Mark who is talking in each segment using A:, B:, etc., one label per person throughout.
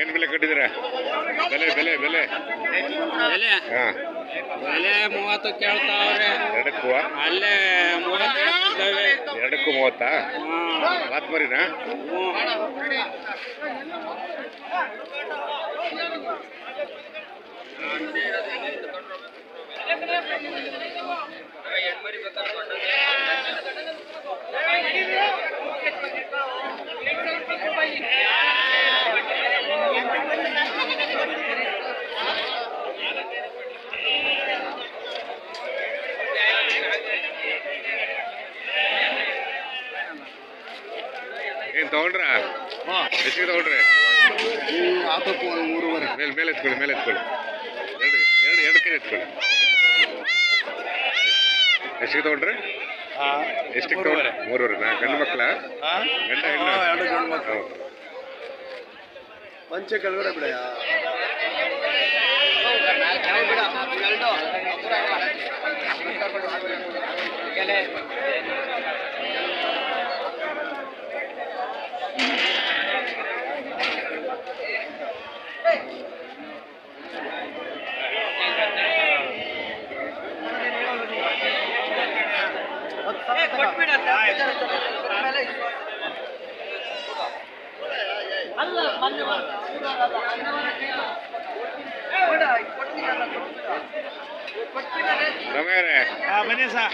A: ಏನು ಬೆಲೆ ಕಟ್ಟಿದ್ದೀರಾ? ಬೆಲೆ ಬೆಲೆ ಬೆಲೆ.
B: ಬೆಲೆ?
A: ಹಾಂ.
B: ಬೆಲೆ ಮೂವತ್ತು ಕೇಳ್ತಾವ್ರೆ.
A: ಎರಡಕ್ಕೂ
B: ಅಲ್ಲೇ ಮೂವತ್ತು ಹೇಳ್ತಿದ್ದಾವೆ.
A: ಎರಡಕ್ಕೂ ಮೂವತ್ತಾ. ಮಾತು ಮರಿನಾ
B: ಹ್ಮ್.
A: ಏನು ತಗೊಂಡ್ರಾ ಎಷ್ಟಿಗೆ ತಗೊಂಡ್ರೆ
C: ಆತಪ್ಪು ಒಂದು ಮೂರುವರೆ
A: ಮೇಲೆ ಮೇಲೆ ಎತ್ಕೊಳ್ಳಿ ಮೇಲೆ ಎತ್ಕೊಳ್ಳಿ ಎರಡು ಎರಡು ಎರಡು ಕೈ ಎತ್ಕೊಳ್ಳಿ ಎಷ್ಟಿಗೆ ತಗೊಂಡ್ರೆ ಎಷ್ಟಿಗೆ ತಗೊಂಡ್ರೆ ಮೂರುವರೆ ನಾ ಗಂಡು ಮಕ್ಕಳ ಗಂಡ ಹೆಣ್ಣು
C: ಎರಡು ಗಂಡು ಮಕ್ಕಳು.
A: ಹೌದು.
C: ಪಂಚೆ ಕೆಳಗಡೆ ಬಿಡಯ್ಯ
A: ರಮೇರೆ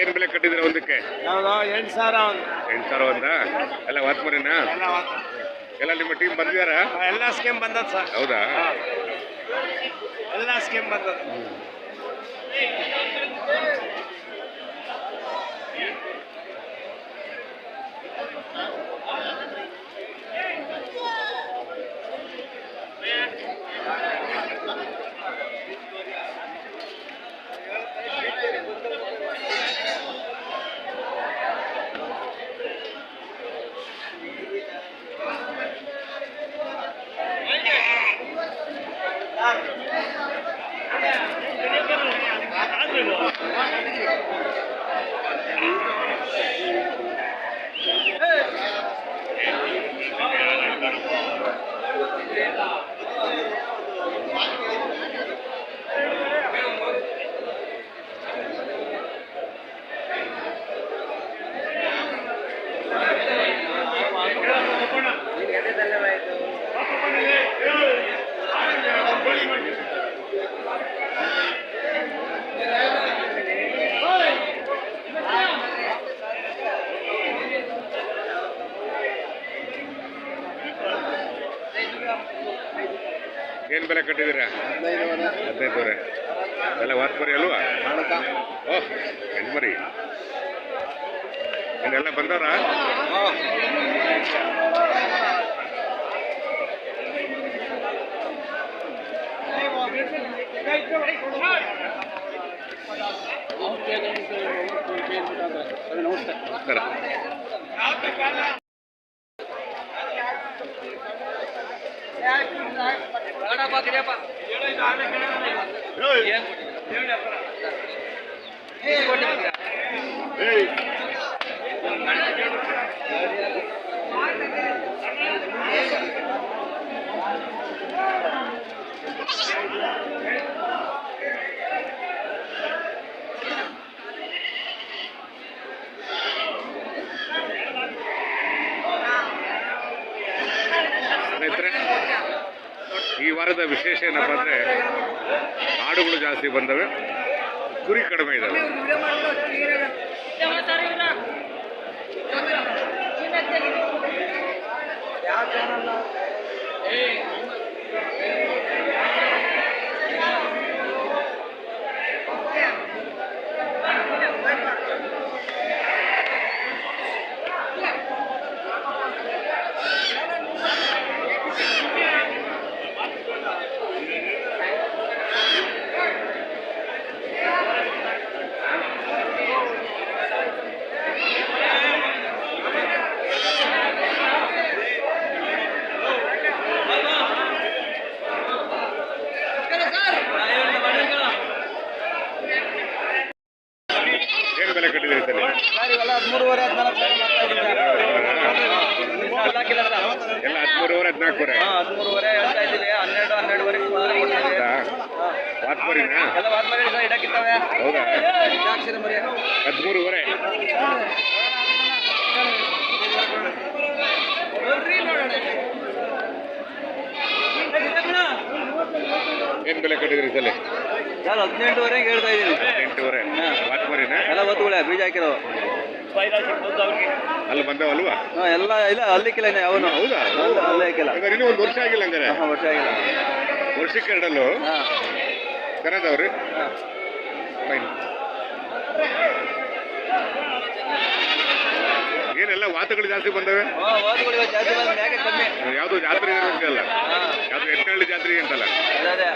A: ಏನು ಬೆಲೆ ಕಟ್ಟಿದ್ರೆ ಒಂದಕ್ಕೆ?
C: ಎಂಟು ಸಾವಿರ ಒಂದು.
A: ಎಂಟು ಸಾವಿರ ಒಂದ? ಎಲ್ಲ ವಾತ್ ಮರಿನಾ ಎಲ್ಲ ನಿಮ್ಮ ಟೀಮ್ ಬಂದಿದಾರ?
C: ಎಲ್ಲ ಸ್ಕೀಮ್ ಬಂದದ ಸರ್.
A: ಹೌದಾ?
C: ಎಲ್ಲ ಸ್ಕೀಮ್ ಬಂದದ.
A: ಏನು ಬೆಲೆ ಕಟ್ಟಿದ್ದೀರಾ?
C: ಹದಿನೈದುವರೆ
A: ಎಲ್ಲ ವಾತ್ ಮರಿ ಅಲ್ವಾ? ಓಹ್ ಹೆಣ್ಣು ಮರಿ. ಎಲ್ಲ ಬಂದವ್ರಾ? ನಮಸ್ಕಾರ. ಸ್ನೇಹಿತರೆ ವಾರದ ವಿಶೇಷ ಏನಪ್ಪ ಅಂದರೆ ಆಡುಗಳು ಜಾಸ್ತಿ ಬಂದವೆ. ಕುರಿ ಕಡಿಮೆ ಇದ್ದಾವೆ ಯಾವ
C: ಇದ್ರಲ್ಲಿ ಎಲ್ಲ ಹದಿಮೂರುವರೆ ಹದಿನಾಲ್ಕೂವರೆ. ಹನ್ನೆರಡು ಹನ್ನೆರಡುವರೆ
A: ವಾತ್ಮರಿನ? ಹೌದಾ? ಹದಿಮೂರುವರೆ. ಏನು ಬೆಲೆ ಕಟ್ಟಿದ್ರಿ ಸಲ?
C: ಹದಿನೆಂಟುವರೆಗೆ ಹೇಳ್ತಾ ಇದ್ದೀನಿ.
A: ಎಂಟೂವರೆ ವಾತ್ಮರಿನಾ
C: ಎಲ್ಲ ಒತ್ತುಗಳೇ ಬೀಜ ಹಾಕಿರೋ
A: ಅಲ್ಲಿ ಬಂದವಲ್ವಾ?
C: ಹಾ ಎಲ್ಲ ಇಲ್ಲ ಅಲ್ಲಿಕ್ಕಿಲ್ಲ ಇನ್ನು ಅವನು.
A: ಹೌದಾ?
C: ಅಲ್ಲ ಹಾಕಿಲ್ಲ.
A: ಹಂಗಾರೆ ಇನ್ನೂ ಒಂದು ವರ್ಷ ಆಗಿಲ್ಲ ಹಂಗಾರೆ.
C: ಹಾಂ ವರ್ಷ ಆಗಿಲ್ಲ.
A: ವರ್ಷಕ್ಕೆ ಎರಡಲ್ಲೂ?
C: ಹಾ.
A: ಫೈನ್. ಏನೆಲ್ಲ ವಾತಗಳು ಜಾಸ್ತಿ ಬಂದವೆ?
C: ವಾತಗಳು ವಾದ್ಗಳಿಗೆ ಜಾಸ್ತಿ ಕಮ್ಮಿ?
A: ಯಾವುದು ಜಾತ್ರೆ ಇರೋದಿಲ್ಲ
C: ಹಾ.
A: ಯಾವುದು ಎತ್ತನಹಳ್ಳಿ ಜಾತ್ರೆ ಅಂತಲ್ಲ.
C: ಅದೇ ಅದೇ.